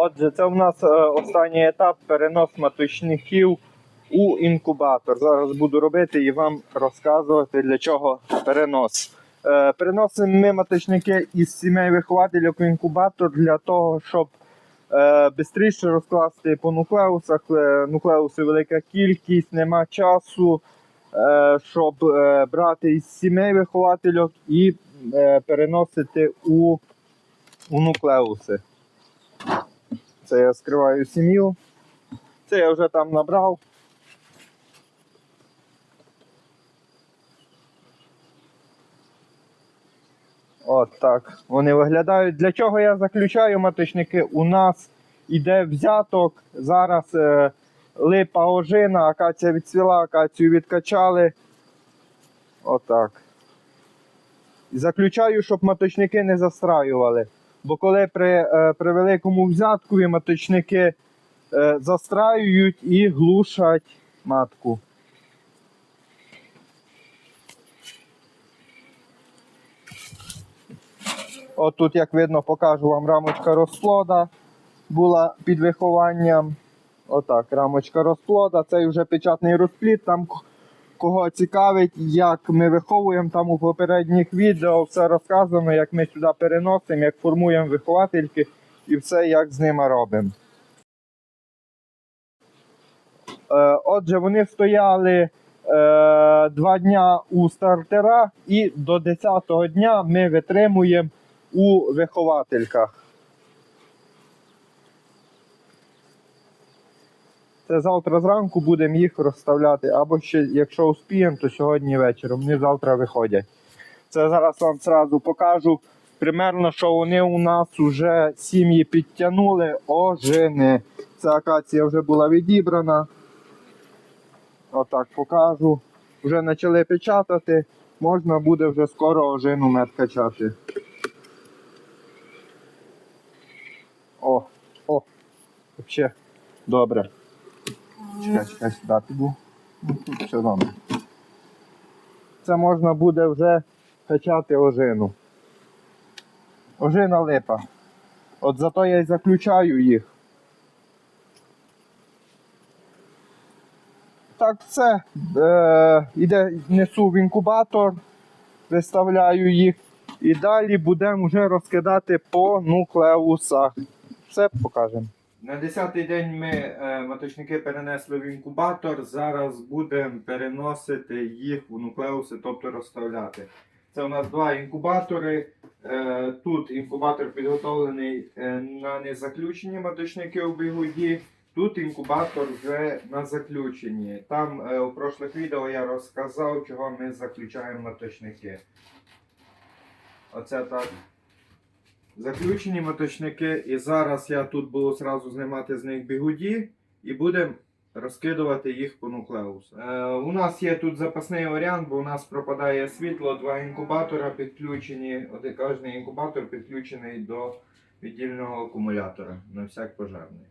Отже, це в нас е, останній етап перенос маточників у інкубатор. Зараз буду робити і вам розказувати, для чого перенос. Е, Переносимо ми маточники із сімей вихователів в інкубатор для того, щоб е, швидше розкласти по нуклеусах. Е, Нуклеуси велика кількість, нема часу, е, щоб е, брати із сімей вихователів і е, переносити у, у нуклеуси. Це я скриваю сім'ю. Це я вже там набрав. От так. Вони виглядають. Для чого я заключаю маточники? У нас іде взяток. Зараз е, липа ожина, акація відцвіла, акацію відкачали. Отак. І Заключаю, щоб маточники не застраювали. Бо коли при, е, при великому взяткові маточники е, застраюють і глушать матку. От тут, як видно, покажу вам рамочка розплода була під вихованням. Отак, рамочка розплода. Цей вже печатний розплід. Там кого цікавить, як ми виховуємо, там у попередніх відео все розказано, як ми сюди переносимо, як формуємо виховательки і все, як з ними робимо. Е, Отже, вони стояли е, два дня у стартерах, і до 10-го дня ми витримуємо у виховательках. Завтра зранку будемо їх розставляти, або ще, якщо успіємо, то сьогодні вечором. Вони завтра виходять. Це зараз вам зразу покажу. Примерно, що вони у нас вже сім'ї підтягнули ожини. Ця акація вже була відібрана. Отак покажу. Вже почали печатати. Можна буде вже скоро ожину мед качати. О, о, взагалі добре. Чекай, чекай, сюди піду. Тут все добре. Це можна буде вже качати ожину. Ожина липа. От зато я й заключаю їх. Так, все. Е, іде, несу в інкубатор, виставляю їх. І далі будемо вже розкидати по нуклеусах. Все покажемо. На 10-й день ми е, маточники перенесли в інкубатор. Зараз будемо переносити їх в нуклеуси, тобто розставляти. Це у нас два інкубатори. Е, тут інкубатор підготовлений е, на незаключені маточники у бігуді. Тут інкубатор вже на заключенні. Там у прошлих відео я розказав, чого ми заключаємо маточники. Оце так. Заключені маточники. І зараз я тут буду зразу знімати з них бігуді і будемо розкидувати їх по нуклеусу. Е, у нас є тут запасний варіант, бо у нас пропадає світло, два інкубатора підключені. Один кожен інкубатор підключений до віддільного акумулятора на всяк пожежний.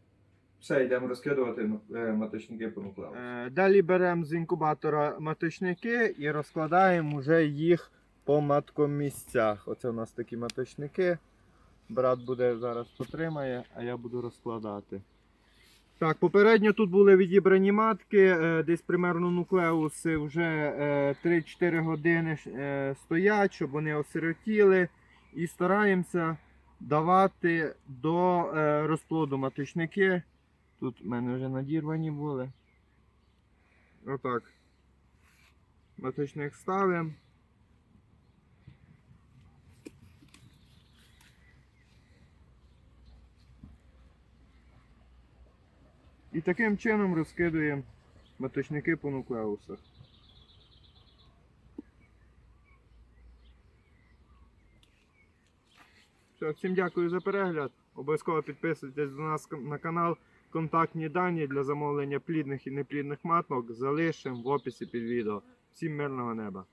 Все, йдемо розкидувати е, маточники по нуклеусу. Далі беремо з інкубатора маточники і розкладаємо вже їх по маткомісцях. Оце у нас такі маточники. Брат буде зараз потримає, а я буду розкладати. Так, попередньо тут були відібрані матки, е, десь примерно нуклеуси вже е, 3-4 години е, стоять, щоб вони осиротіли. І стараємося давати до е, розплоду маточники. Тут в мене вже надірвані були. Отак. Маточник ставимо. І таким чином розкидуємо маточники по нуклеусах. Все, всім дякую за перегляд. Обов'язково підписуйтесь до нас на канал. Контактні дані для замовлення плідних і неплідних маток залишимо в описі під відео. Всім мирного неба!